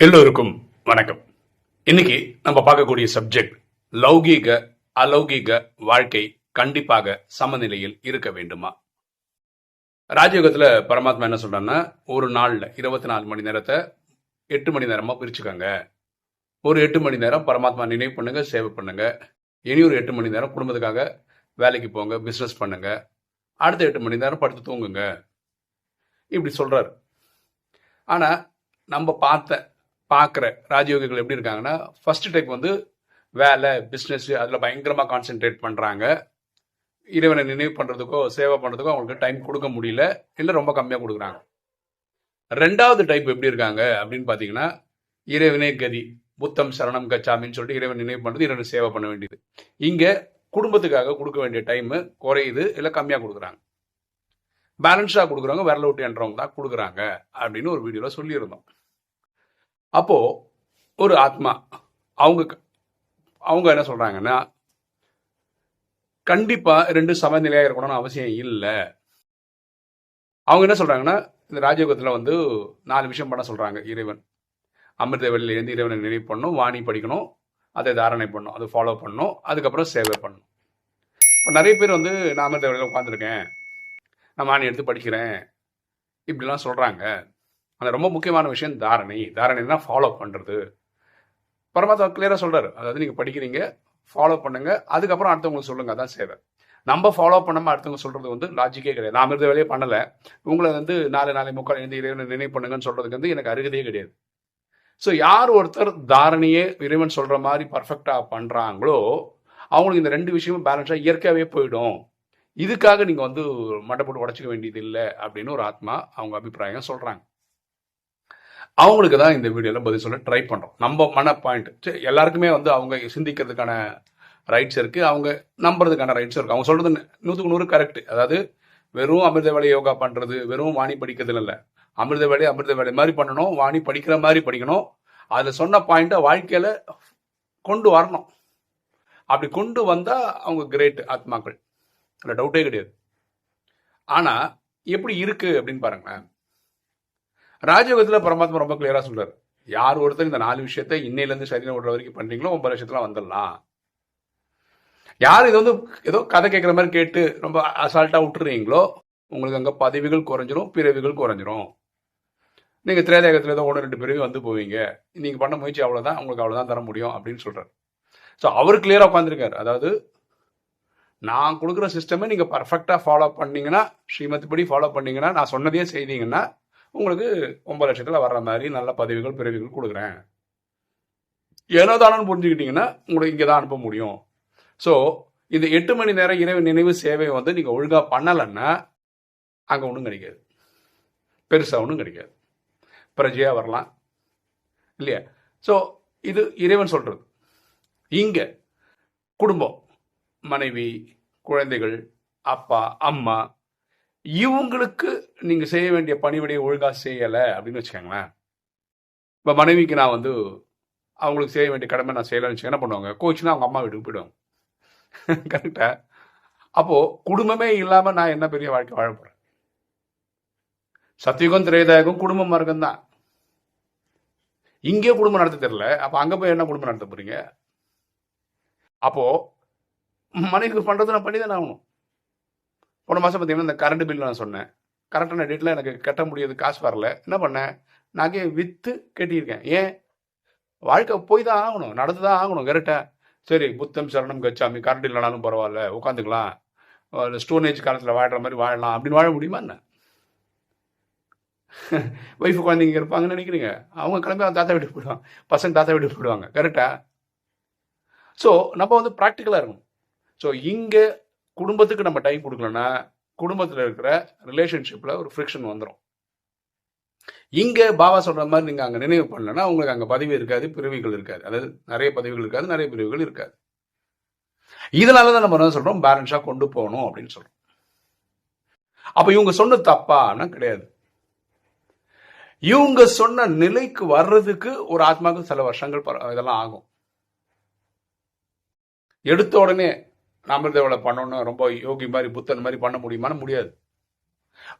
எல்லோருக்கும் வணக்கம். இன்னைக்கு நம்ம பார்க்கக்கூடிய சப்ஜெக்ட் லௌகீக அலௌகீக வாழ்க்கை கண்டிப்பாக சமநிலையில் இருக்க வேண்டுமா? ராஜயோகத்தில் பரமாத்மா என்ன சொல்றான்னா ஒரு நாளில் இருபத்தி நாலு மணி நேரத்தை எட்டு மணி நேரமாக பிரிச்சுக்கோங்க. ஒரு எட்டு மணி நேரம் பரமாத்மா நினைவு பண்ணுங்க சேவை பண்ணுங்க. இனி ஒரு எட்டு மணி நேரம் குடும்பத்துக்காக வேலைக்கு போங்க பிஸ்னஸ் பண்ணுங்க. அடுத்த எட்டு மணி நேரம் படுத்து தூங்குங்க. இப்படி சொல்றாரு. ஆனால் நம்ம பார்த்த பார்க்குற ராஜயோகிகள் எப்படி இருக்காங்கன்னா ஃபர்ஸ்ட் டைப் வந்து வேலை பிஸ்னஸ் அதில் பயங்கரமாக கான்சென்ட்ரேட் பண்ணுறாங்க இறைவனை நினைவு பண்ணுறதுக்கோ சேவை பண்ணுறதுக்கோ அவங்களுக்கு டைம் கொடுக்க முடியல இல்லை ரொம்ப கம்மியாக கொடுக்குறாங்க. ரெண்டாவது டைப் எப்படி இருக்காங்க அப்படின்னு பார்த்தீங்கன்னா இறைவனே கதி புத்தம் சரணம் கச்சாமின்னு சொல்லிட்டு இறைவன் நினைவு பண்ணுறது இறைவன் சேவை பண்ண வேண்டியது. இங்கே குடும்பத்துக்காக கொடுக்க வேண்டிய டைமு குறையுது இல்லை கம்மியாக கொடுக்குறாங்க. பேலன்ஸாக கொடுக்குறவங்க விரல விட்டு என்றவங்க தான் கொடுக்குறாங்க அப்படின்னு ஒரு வீடியோவில் சொல்லியிருந்தோம். அப்போ ஒரு ஆத்மா அவங்க அவங்க என்ன சொல்றாங்கன்னா கண்டிப்பா ரெண்டு சமநிலையா இருக்கணும்னு அவசியம் இல்லை. அவங்க என்ன சொல்றாங்கன்னா இந்த ராஜயோகத்துல வந்து நாலு விஷயம் பண்ண சொல்றாங்க. இறைவன். அமிர்த வெளியிலேருந்து இறைவனை நினைவு பண்ணணும் வாணி படிக்கணும் அதை தாரணை பண்ணும் அதை ஃபாலோ பண்ணும் அதுக்கப்புறம் சேவை பண்ணும். இப்போ நிறைய பேர் வந்து நான் அமிர்த வெளியில் உட்காந்துருக்கேன் நான் வாணி எடுத்து படிக்கிறேன் இப்படிலாம் சொல்கிறாங்க அந்த ரொம்ப முக்கியமான விஷயம் தாரணை. தாரணைனா ஃபாலோ பண்ணுறது பரமாத்மா கிளியராக சொல்கிறார் அதாவது நீங்கள் படிக்கிறீங்க ஃபாலோ பண்ணுங்க. அதுக்கப்புறம் அடுத்தவங்களுக்கு சொல்லுங்க அதான் சேவை. நம்ம ஃபாலோ பண்ணாமல் அடுத்தவங்க சொல்கிறது வந்து லாஜிக்கே கிடையாது. நான் இருந்த வேலையே பண்ணலை. உங்களை வந்து நாலு நாலு முக்கால் எழுந்து இறைவன் நினைவு பண்ணுங்கன்னு சொல்கிறதுக்கு வந்து எனக்கு அருகதையே கிடையாது. ஸோ யார் ஒருத்தர் தாரணையே இறைவன் சொல்கிற மாதிரி பர்ஃபெக்டாக பண்ணுறாங்களோ அவங்களுக்கு இந்த ரெண்டு விஷயமும் பேலன்ஸாக இயற்கையாகவே போயிடும். இதுக்காக நீங்கள் வந்து மண்டை போட்டு உடச்சிக்க வேண்டியது இல்லை அப்படின்னு ஒரு ஆத்மா அவங்க அபிப்பிராயம் சொல்கிறாங்க அவங்களுக்கு தான் இந்த வீடியோவில் பதில் சொல்ல ட்ரை பண்ணுறோம் நம்ம மன பாயிண்ட் எல்லாருக்குமே வந்து அவங்க சிந்திக்கிறதுக்கான ரைட்ஸ் இருக்குது அவங்க நம்புறதுக்கான ரைட்ஸ் இருக்குது அவங்க சொல்கிறது நூற்றுக்கு நூறு கரெக்ட் அதாவது வெறும் அமிர்த வேலை யோகா பண்ணுறது வெறும் வாணி படிக்கிறது இல்லை. அமிர்த வேலை அமிர்த வேலை மாதிரி பண்ணணும். வாணி படிக்கிற மாதிரி படிக்கணும். அதில் சொன்ன பாயிண்ட்டை வாழ்க்கையில் கொண்டு வரணும். அப்படி கொண்டு வந்தால் அவங்க கிரேட் ஆத்மாக்கள். அதில் டவுட்டே கிடையாது. ஆனால் எப்படி இருக்குது அப்படின்னு பாருங்களேன். ராஜயோகத்தில் பரமாத்மா ரொம்ப கிளியராக சொல்றாரு. யார் ஒருத்தர் இந்த நாலு விஷயத்த இன்னையிலேருந்து சரீரம் விடுற வரைக்கும் பண்றீங்களோ ஒன்பது லட்சத்துல வந்துடலாம். யார் இது வந்து ஏதோ கதை கேட்குற மாதிரி கேட்டு ரொம்ப அசால்ட்டாக விட்டுறீங்களோ உங்களுக்கு அங்கே பதவிகள் குறைஞ்சிரும் பிறவிகள் குறைஞ்சிரும். நீங்கள் திரேதேகத்தில் ஏதோ ஒன்று ரெண்டு பிறவி வந்து போவீங்க. நீங்கள் பண்ண முயற்சி அவ்வளோதான் உங்களுக்கு அவ்வளோதான் தர முடியும் அப்படின்னு சொல்கிறார் ஸோ அவர் கிளியராக உட்காந்துருக்கார் அதாவது நான் கொடுக்குற சிஸ்டமே நீங்கள் பர்ஃபெக்டாக ஃபாலோ பண்ணீங்கன்னா ஸ்ரீமதி படி ஃபாலோ பண்ணிங்கன்னா நான் சொன்னதையே செய்தீங்கன்னா உங்களுக்கு ஒன்பது லட்சத்தில் வர்ற மாதிரி நல்ல பதவிகள் பிறவிகள் கொடுக்குறேன். ஏனோ தானோன்னு புரிஞ்சுக்கிட்டீங்கன்னா உங்களுக்கு இங்கே தான் அனுப்ப முடியும். ஸோ இந்த எட்டு மணி நேரம் இரவு நினைவு சேவையை வந்து நீங்கள் ஒழுங்காக பண்ணலைன்னா அங்கே ஒன்றும் கிடைக்காது. பெருசாக ஒன்றும் கிடைக்காது. பிரஜையாக வரலாம். இல்லையா? ஸோ இது இறைவன் சொல்கிறது இங்கே குடும்பம் மனைவி குழந்தைகள் அப்பா அம்மா இவங்களுக்கு நீங்கள் செய்ய வேண்டிய பணிவிடையை ஒழுங்காக செய்யலை அப்படின்னு வச்சுக்கோங்களேன். இப்போ மனைவிக்கு நான் வந்து அவங்களுக்கு செய்ய வேண்டிய கடமை நான் செய்யலைன்னு வச்சு என்ன பண்ணுவாங்க? கோச்சுனா அவங்க அம்மா வீட்டுக்கு போயிடுவாங்க. கரெக்டா அப்போது குடும்பமே இல்லாமல் நான் என்ன பெரிய வாழ்க்கை வாழ போகிறேன் சத்தியுகம் திரேதாயகம் குடும்ப மார்க்கம் தான். இங்கே குடும்பம் நடத்த தெரியல அப்போ அங்கே போய் என்ன குடும்பம் நடத்த போகிறீங்க அப்போது மனைவிக்கு பண்ணுறது நான் பண்ணி தானே ஆகணும். போன மாதம் பார்த்தீங்கன்னா இந்த கரண்ட் பில் நான் சொன்னேன். கரெக்டான டேட்டில் எனக்கு கட்ட முடியாது காசு வரல. என்ன பண்ணேன்? நகையை விற்று கட்டியிருக்கேன். ஏன்? வாழ்க்கை போய் தான் ஆகணும் நடந்து தான் ஆகணும் கரெக்டாக சரி புத்தம் சரணம் கச்சாமி கரண்ட் இல்லைனாலும் பரவாயில்ல உட்காந்துக்கலாம். ஸ்டோனேஜ் காலத்தில் வாழ்கிற மாதிரி வாழலாம். அப்படின்னு வாழ முடியுமா என்ன? ஒய்ஃபு குழந்தைங்க இருப்பாங்கன்னு நினைக்கிறீங்க. அவங்க கிளம்பி அவங்க தாத்தா வீட்டுக்கு போயிடுவாங்க பசங்க தாத்தா வீட்டுக்கு போயிடுவாங்க கரெக்டாக ஸோ நம்ம வந்து ப்ராக்டிக்கலாக இருக்கணும். ஸோ இங்கே குடும்பத்துக்கு நம்ம டைம் கொடுக்கலன்னா குடும்பத்தில் இருக்கிற ரிலேஷன்ஷிப்பில் ஒரு ஃப்ரிக்ஷன் வந்துடும் இங்கே பாபா சொல்கிற மாதிரி நீங்கள் அங்கே நினைவு பண்ணலன்னா உங்களுக்கு அங்கே பதவி இருக்காது பிரிவுகள் இருக்காது. அதாவது நிறைய பதவிகள் இருக்காது நிறைய பிரிவுகள் இருக்காது. இதனால தான் நம்ம என்ன சொல்கிறோம் பேலன்ஸாக கொண்டு போகணும் அப்படின்னு சொல்கிறோம் அப்போ இவங்க சொன்ன தப்பானா கிடையாது. இவங்க சொன்ன நிலைக்கு வர்றதுக்கு ஒரு ஆத்மாவுக்கு சில வருஷங்கள் இதெல்லாம் ஆகும். எடுத்த உடனே அமிர்தவளை பண்ணணும் ரொம்ப யோகி மாதிரி புத்தன் மாதிரி பண்ண முடியுமான்னு முடியாது.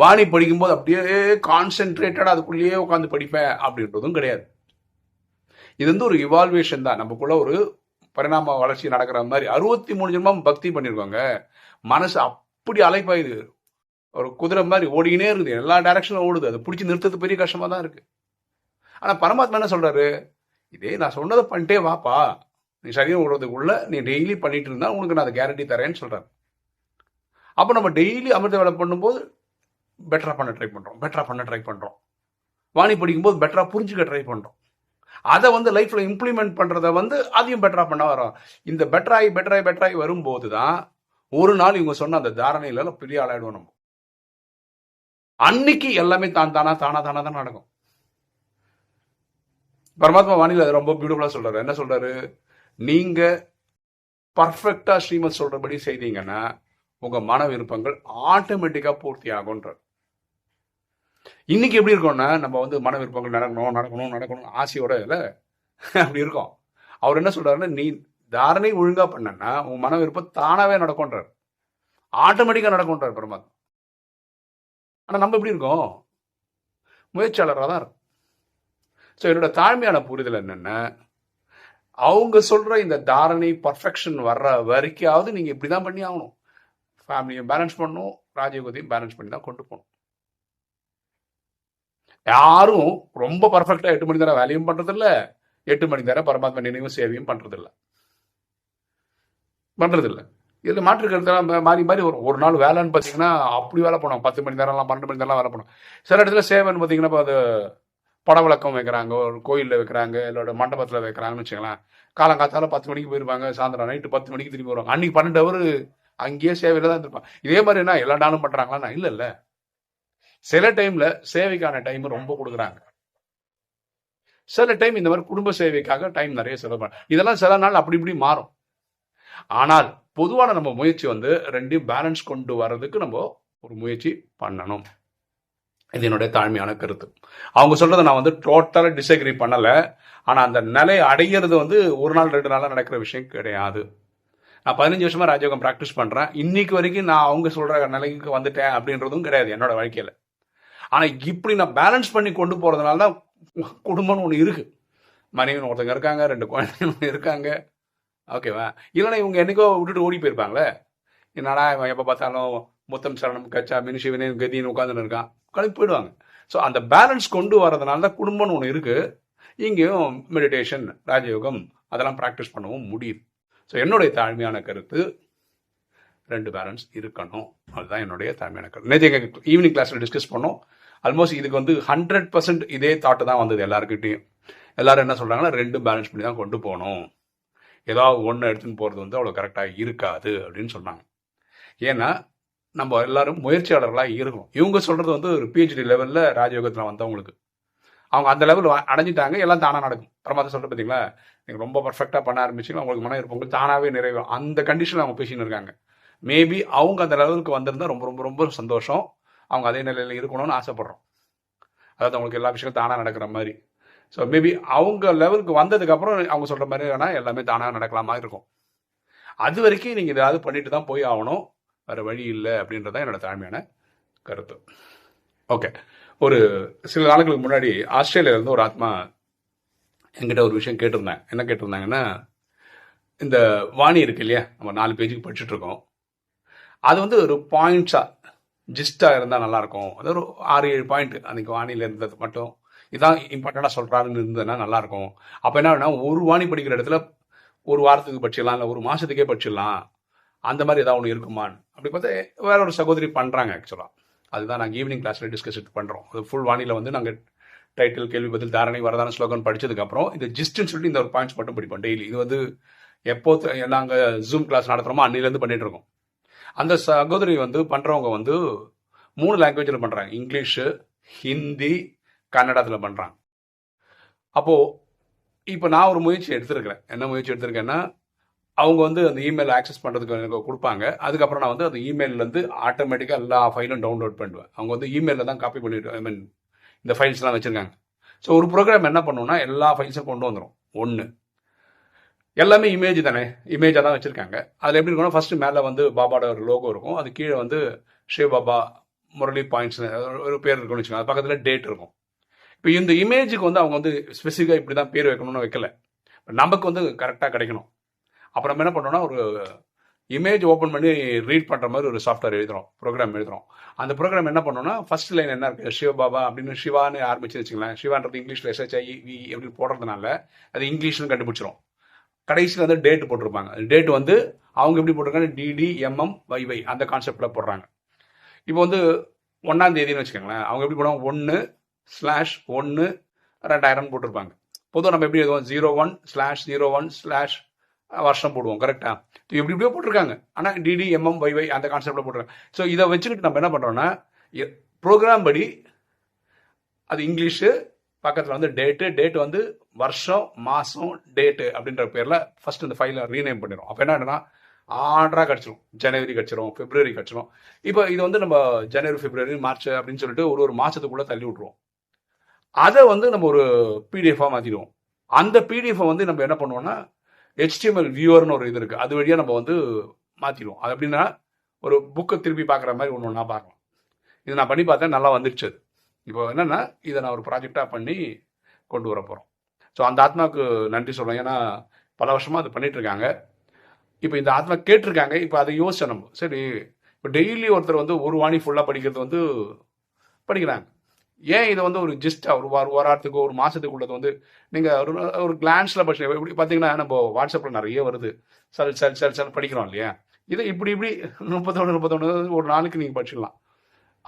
வாணி படிக்கும்போது அப்படியே கான்சென்ட்ரேட்டடாக அதுக்குள்ளேயே உட்காந்து படிப்பேன் அப்படின்றதும் கிடையாது. இது வந்து ஒரு இவால்வேஷன் தான். நமக்குள்ள ஒரு பரிணாம வளர்ச்சி நடக்கிற மாதிரி. அறுபத்தி மூணு ஜென்மம் பக்தி பண்ணியிருக்கோங்க மனசு அப்படி அலைப்பாயுது. ஒரு குதிரை மாதிரி ஓடிக்கினே இருக்குது. எல்லா டைரக்ஷனும் ஓடுது. அதை பிடிச்சி நிறுத்துறது பெரிய கஷ்டமாக தான் இருக்குது ஆனால் பரமாத்மா என்ன சொல்கிறாரு இதே நான் சொன்னதை பண்ணிட்டே வாப்பா. நீ சரீரம் விடுறதுக்குள்ள நீ டெய்லி பண்ணிட்டு இருந்தால் உனக்கு நான் அதை கேரண்டி தரேன்னு சொல்கிறேன் அப்போ நம்ம டெய்லி அமிர்த வேலை பண்ணும்போது பெட்டராக பண்ண ட்ரை பண்ணுறோம் பெட்டராக பண்ண ட்ரை பண்ணுறோம் வாணி படிக்கும்போது பெட்டரா புரிஞ்சுக்க ட்ரை பண்ணுறோம் அதை வந்து லைஃப்பில் இம்ப்ளிமெண்ட் பண்ணுறத வந்து அதையும் பெட்டராக பண்ண வரோம். இந்த பெட்டராகி பெட்டராகி பெட்டராகி வரும்போது தான் ஒரு நாள் இவங்க சொன்ன அந்த தாரணையில பெரிய ஆளாயிடுவோம் நம்ம. அன்னைக்கு எல்லாமே தான் தானா தானா தானா தான் நடக்கும். பரமாத்மா வாணியில் அது ரொம்ப பியூட்டிஃபுல்லாக சொல்கிறார் என்ன சொல்கிறாரு நீங்க பர்ஃபெக்டா ஸ்ரீமத் சொல்றபடி செய்தீங்கன்னா உங்க மன விருப்பங்கள் ஆட்டோமேட்டிக்கா பூர்த்தி ஆகுன்ற இன்னைக்கு எப்படி இருக்கோம்னா நம்ம வந்து மன விருப்பங்கள் நடக்கணும் நடக்கணும் நடக்கணும் ஆசையோட இல்லை. அப்படி இருக்கோம். அவர் என்ன சொல்றாருன்னா நீ தாரணை ஒழுங்கா பண்ணனா உன் மன விருப்பம் தானாவே நடக்கும்ன்றார். ஆட்டோமேட்டிக்கா நடக்கும்ன்றார் பரமாத்மா. ஆனா நம்ம எப்படி இருக்கோம்? முயற்சியாளராக தான் இருக்கும். ஸோ என்னோட தாழ்மையான புரிதல் என்னென்ன அவங்க சொல்ற இந்த தாரணை பர்ஃபெக்ஷன் வர்ற வரைக்காவது நீங்க இப்படிதான் பண்ணி ஆகணும். ஃபேமிலியை பேலன்ஸ் பண்ணணும் ராஜயோகத்தையும் பேலன்ஸ் பண்ணி தான் கொண்டு போகணும். யாரும் ரொம்ப பர்ஃபெக்டா எட்டு மணி நேரம் வேலையும் பண்றது இல்ல எட்டு மணி நேரம் பரமாத்மா நினைவும் சேவையும் பண்றது இல்ல பண்றது இல்ல இதுல மாற்று கருத்தெல்லாம் மாறி மாறி வரும். ஒரு நாள் வேலைன்னு பாத்தீங்கன்னா அப்படி வேலை பண்ணுவோம் பத்து மணி நேரம்லாம் பன்னெண்டு மணி நேரம்லாம் வேலை பண்ணுவோம் சில இடத்துல சேவைன்னு பாத்தீங்கன்னா இப்போ அது பட விளக்கம் வைக்கிறாங்க ஒரு கோயிலில் வைக்கிறாங்க இல்லோட மண்டபத்தில் வைக்கிறாங்கன்னு வச்சுக்கலாம் காலங்காத்தால பத்து மணிக்கு போயிருப்பாங்க சாயந்தரம் நைட்டு பத்து மணிக்கு திரும்பி வருவாங்க. அன்னைக்கு பன்னெண்டு அவர் அங்கேயே சேவையில தான் இருப்பாங்க இதே மாதிரி என்ன எல்லா நாளும் பண்றாங்களா இல்லை இல்ல. சில டைம்ல சேவைக்கான டைம் ரொம்ப கொடுக்குறாங்க. சில டைம் இந்த மாதிரி குடும்ப சேவைக்காக டைம் நிறைய செலவு பண்ண இதெல்லாம் சில நாள் அப்படி இப்படி மாறும். ஆனால் பொதுவான நம்ம முயற்சி வந்து ரெண்டையும் பேலன்ஸ் கொண்டு வர்றதுக்கு நம்ம ஒரு முயற்சி பண்ணணும். இது என்னுடைய தாழ்மையான கருத்து. அவங்க சொல்றதை நான் வந்து டோட்டலாக டிஸ்அக்ரி பண்ணலை. ஆனால் அந்த நிலை அடையிறது வந்து ஒரு நாள் ரெண்டு நாளில் நடக்கிற விஷயம் கிடையாது. நான் பதினஞ்சு வருஷமா ராஜயோகம் ப்ராக்டிஸ் பண்ணுறேன் இன்னைக்கு வரைக்கும் நான் அவங்க சொல்கிற நிலைக்கு வந்துட்டேன் அப்படின்றதும் கிடையாது என்னோட வாழ்க்கையில். ஆனால் இப்படி நான் பேலன்ஸ் பண்ணி கொண்டு போகிறதுனால தான் குடும்பம்னு ஒன்று இருக்குது மனைவி ஒருத்தங்க இருக்காங்க ரெண்டு குழந்தைங்க இருக்காங்க. ஓகேவா இல்லைன்னா இவங்க என்னைக்கோ விட்டுட்டு ஓடி போயிருப்பாங்களே? என்னடா இவன் எப்போ பார்த்தாலும் மொத்தம் சரணம் கச்சா மினிஷி வினயன் கதின்னு உட்காந்துன்னு இருக்கான். கிளம்பி போயிடுவாங்க. ஸோ அந்த பேலன்ஸ் கொண்டு வரதுனால தான் குடும்பம்னு ஒன்று இருக்குது இங்கேயும் மெடிடேஷன் ராஜயோகம் அதெல்லாம் ப்ராக்டிஸ் பண்ணவும் முடியுது ஸோ என்னுடைய தாழ்மையான கருத்து ரெண்டு பேலன்ஸ் இருக்கணும். அதுதான் என்னுடைய தாழ்மையான கருத்து. நேற்று எங்கள் ஈவினிங் கிளாஸில் டிஸ்கஸ் பண்ணோம். ஆல்மோஸ்ட் இதுக்கு வந்து ஹண்ட்ரட் பர்சன்ட் இதே தாட்டு தான் வந்தது எல்லாருக்கிட்டையும் எல்லாரும் என்ன சொல்கிறாங்கன்னா ரெண்டும் பேலன்ஸ் பண்ணி தான் கொண்டு போகணும். ஏதாவது ஒன்று எடுத்துன்னு போகிறது வந்து அவ்வளோ கரெக்டாக இருக்காது அப்படின்னு சொன்னாங்க. ஏன்னா நம்ம எல்லாரும் முயற்சியாளர்களாக இருக்கணும். இவங்க சொல்கிறது வந்து ஒரு பிஹெச்டி லெவலில் ராஜயோகத்தில் வந்தவங்களுக்கு. அவங்க அந்த லெவல் அடைஞ்சிட்டாங்க எல்லாம் தானாக நடக்கும். பிரமாதம் சொல்கிற பார்த்தீங்களா நீங்கள் ரொம்ப பர்ஃபெக்டாக பண்ண ஆரம்பிச்சிங்கன்னா உங்களுக்கு மன இருப்பவங்க தானாகவே நிறைவேறும். அந்த கண்டிஷனில் அவங்க பேசின்னு இருக்காங்க. மேபி அவங்க அந்த லெவலுக்கு வந்திருந்தா ரொம்ப ரொம்ப ரொம்ப சந்தோஷம். அவங்க அதே நிலையில் இருக்கணும்னு ஆசைப்பட்றோம். அதாவது அவங்களுக்கு எல்லா விஷயங்களும் தானாக நடக்கிற மாதிரி. ஸோ மேபி அவங்க லெவலுக்கு வந்ததுக்கப்புறம் அவங்க சொல்கிற மாதிரி வேணால் எல்லாமே தானாக நடக்கலாமா மாதிரி இருக்கும். அது வரைக்கும் நீங்கள் ஏதாவது பண்ணிட்டு தான் போய் ஆகணும். வேறு வழி இல்லை அப்படின்றது தான் என்னோட தாழ்மையான கருத்து. ஓகே ஒரு சில நாட்களுக்கு முன்னாடி ஆஸ்திரேலியாவிலேருந்து ஒரு ஆத்மா என்கிட்ட ஒரு விஷயம் கேட்டிருந்தேன். என்ன கேட்டிருந்தாங்கன்னா இந்த வாணி இருக்கு இல்லையா? நம்ம நாலு பேஜுக்கு படிச்சுட்டு இருக்கோம். அது வந்து ஒரு பாயிண்ட்ஸாக ஜிஸ்ட்டாக இருந்தால் நல்லாயிருக்கும் அது ஒரு ஆறு ஏழு பாயிண்ட் அன்னைக்கு வாணியில் இருந்தது மட்டும். இதான் இம்பார்ட்டண்ட்டாக சொல்கிறாருன்னு இருந்ததுன்னா நல்லாயிருக்கும் அப்போ என்ன ஆகும்னா, ஒரு வாணி படிக்கிற இடத்துல ஒரு வாரத்துக்கு படிச்சிடலாம் இல்லை ஒரு மாதத்துக்கே படிச்சிடலாம். அந்த மாதிரி ஏதாவது ஒன்று இருக்குமான்னு. அப்படி பார்த்தா வேற ஒரு சகோதரி பண்ணுறாங்க ஆக்சுவலாக அதுதான் நாங்கள் ஈவினிங் கிளாஸில் டிஸ்கஸ் பண்ணுறோம் அது ஃபுல் வாணியில வந்து நாங்கள் டைட்டில் கேள்வி பதில் தாரணை வரதான ஸ்லோகன் படித்ததுக்கப்புறம் இந்த ஜிஸ்ட்னு சொல்லிட்டு இந்த ஒரு பாயிண்ட்ஸ் மட்டும் படிப்போம் டெய்லி இது வந்து எப்போ நாங்கள் ஜூம் கிளாஸ் நடத்துறோமோ அன்னிலேருந்து பண்ணிட்டு இருக்கோம். அந்த சகோதரி வந்து பண்ணுறவங்க வந்து மூணு லாங்குவேஜில் பண்ணுறாங்க இங்கிலீஷு ஹிந்தி கன்னடத்தில் பண்ணுறாங்க அப்போது இப்போ நான் ஒரு முயற்சி எடுத்திருக்கிறேன். என்ன முயற்சி எடுத்திருக்கேன்னா அவங்க வந்து அந்த இமெயில் ஆக்சஸ் பண்ணுறதுக்கு எனக்கு கொடுப்பாங்க. அதுக்கப்புறம் நான் வந்து அந்த இமெயிலேருந்து ஆட்டோமேட்டிக்காக எல்லா ஃபைலும் டவுன்லோட் பண்ணுவேன் அவங்க வந்து இமெயிலில் தான் காப்பி பண்ணிட்டு ஐ மீன் இந்த ஃபைல்ஸ்லாம் வச்சுருக்காங்க. ஸோ ஒரு ப்ரோக்ராம் என்ன பண்ணுன்னா எல்லா ஃபைல்ஸும் கொண்டு வந்துடும் ஒன்று எல்லாமே இமேஜ் தானே? இமேஜாக தான் வச்சுருக்காங்க. அதில் எப்படி இருக்கணும் ஃபஸ்ட்டு மேலே வந்து பாபாவோட ஒரு லோகோ இருக்கும். அது கீழே வந்து ஷிவ் பாபா முரளி பாயிண்ட்ஸ் ஒரு பேர் இருக்கும்னு வச்சுக்கோங்க. அது பக்கத்தில் டேட் இருக்கும். இப்போ இந்த இமேஜுக்கு வந்து அவங்க வந்து ஸ்பெசிஃபிக்காக இப்படி தான் பேர் வைக்கணும்னு வைக்கல. நமக்கு வந்து கரெக்டாக கிடைக்கணும். அப்புறம் நம்ம என்ன பண்ணோம்னா ஒரு இமேஜ் ஓப்பன் பண்ணி ரீட் பண்ணுற மாதிரி ஒரு சாஃப்ட்வேர் எழுதுறோம் ப்ரோக்ராம் எழுதுறோம். அந்த ப்ரோக்ராம் என்ன பண்ணோம்னா ஃபர்ஸ்ட் லைன் என்ன இருக்குது சிவபாபா அப்படின்னு சிவான்னு ஆரம்பிச்சு வச்சுக்கலாம் சிவான்றது இங்கிலீஷில் எஸ்ஹெச்ஐ வி அப்படின்னு போடுறதுனால அது இங்கிலீஷ்னு கண்டுபிடிச்சிரும். கடைசியில் வந்து டேட் போட்டிருப்பாங்க. டேட் வந்து அவங்க எப்படி போட்டிருக்காங்க? டிடி எம்எம் வைவை அந்த கான்செப்டில் போடுறாங்க. இப்போ வந்து ஒன்றாம் தேதின்னு வச்சுக்கோங்களேன். அவங்க எப்படி போடுவாங்க? ஒன்று ஸ்லாஷ் ஒன்று ரெண்டாயிரம் போட்டிருப்பாங்க. பொதுவாக நம்ம எப்படி எழுதுவோம்? Zero one slash zero one slash வருஷம் போடுவோம் கரெக்டா எப்படி இப்படியோ போட்டிருக்காங்க. ஆனால் டிடி எம்எம் வைவை அந்த கான்செப்டில் போட்டிருக்காங்க. ஸோ இதை வச்சுக்கிட்டு நம்ம என்ன பண்ணுறோம்னா ப்ரோக்ராம் படி அது இங்கிலீஷு பக்கத்தில் வந்து டேட்டு டேட் வந்து வருஷம் மாதம் டேட்டு அப்படின்ற பேரில் ஃபஸ்ட் இந்த ஃபைலை ரீநேம் பண்ணிடும் அப்போ என்ன ஆகுதுன்னா ஆர்டராக கிடச்சிரும் ஜனவரி கிடச்சிரும் பிப்ரவரி கிடச்சிரும். இப்போ இது வந்து நம்ம ஜனவரி பிப்ரவரி மார்ச் அப்படின்னு சொல்லிட்டு ஒரு ஒரு மாதத்துக்குள்ளே தள்ளி விட்ருவோம் அதை வந்து நம்ம ஒரு பிடிஎஃபாக மாற்றிடுவோம் அந்த பிடிஎஃபை வந்து நம்ம என்ன பண்ணுவோம்னா ஹெச்டிஎம்எல் வியூவர்னு ஒரு இது இருக்குது அது வழியாக நம்ம வந்து மாற்றிடுவோம் அது எப்படின்னா ஒரு புக்கை திருப்பி பார்க்குற மாதிரி ஒன்று ஒன்றா பார்க்கலாம் இது நான் பண்ணி பார்த்தேன் நல்லா வந்துடுச்சு அது. இப்போ என்னென்னா இதை நான் ஒரு ப்ராஜெக்டாக பண்ணி கொண்டு வர போகிறோம் ஸோ அந்த ஆத்மாவுக்கு நன்றி சொல்கிறேன் ஏன்னா பல வருஷமாக அது பண்ணிகிட்ருக்காங்க இப்போ இந்த ஆத்மா கேட்டிருக்காங்க இப்போ அதை யோசிச்சோம் நம்ம. சரி இப்போ டெய்லி ஒருத்தர் வந்து ஒரு வாணி ஃபுல்லாக படிக்கிறது வந்து படிக்கிறாங்க. ஏன் இதை வந்து ஒரு ஜிஸ்டாக ஒரு வார வாரத்துக்கு ஒரு மாதத்துக்கு உள்ளது வந்து நீங்கள் ஒரு ஒரு கிளான்ஸில் படிச்சு எப்படி பார்த்தீங்கன்னா நம்ம வாட்ஸ்அப்பில் நிறைய வருது. சல் சல் சல் சல் படிக்கிறோம் இல்லையா? இதை இப்படி இப்படி முப்பத்தொன்று முப்பத்தொன்று ஒரு நாளைக்கு நீங்கள் படிச்சிடலாம்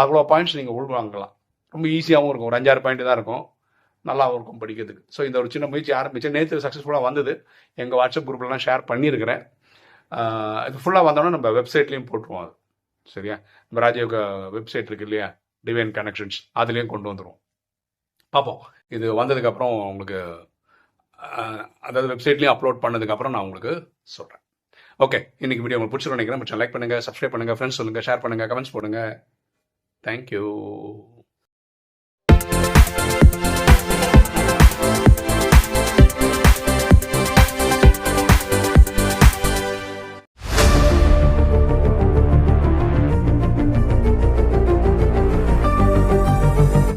அவ்வளோ பாயிண்ட்ஸ் நீங்கள் உள்வாங்கலாம். ரொம்ப ஈஸியாகவும் இருக்கும். ஒரு அஞ்சாறு பாயிண்ட் தான் இருக்கும். நல்லாவும் இருக்கும் படிக்கிறதுக்கு. ஸோ இந்த ஒரு சின்ன முயற்சி ஆரம்பிச்சு நேற்று சக்ஸஸ்ஃபுல்லாக வந்தது. எங்கள் வாட்ஸ்அப் குரூப்லலாம் ஷேர் பண்ணியிருக்கிறேன். இது ஃபுல்லாக வந்தோடனே நம்ம வெப்சைட்லேயும் போட்டுருவோம் அது. சரியா? நம்ம ராஜயோக வெப்சைட் இருக்கு இல்லையா? டிவைன் கனெக்ஷன்ஸ் அதுலேயும் கொண்டு வந்துடும் பார்ப்போம் இது வந்ததுக்கப்புறம் உங்களுக்கு அதாவது வெப்சைட்லேயும் அப்லோட் பண்ணதுக்கப்புறம் நான் உங்களுக்கு சொல்கிறேன் ஓகே இன்னைக்கு வீடியோ உங்களுக்கு பிடிச்சிருக்கும் நினைக்கிறேன். லைக் பண்ணுங்கள் சப்ஸ்கிரைப் பண்ணுங்கள் ஃப்ரெண்ட்ஸ் சொல்லுங்கள் ஷேர் பண்ணுங்கள் கமெண்ட்ஸ் போடுங்க. தேங்க்யூ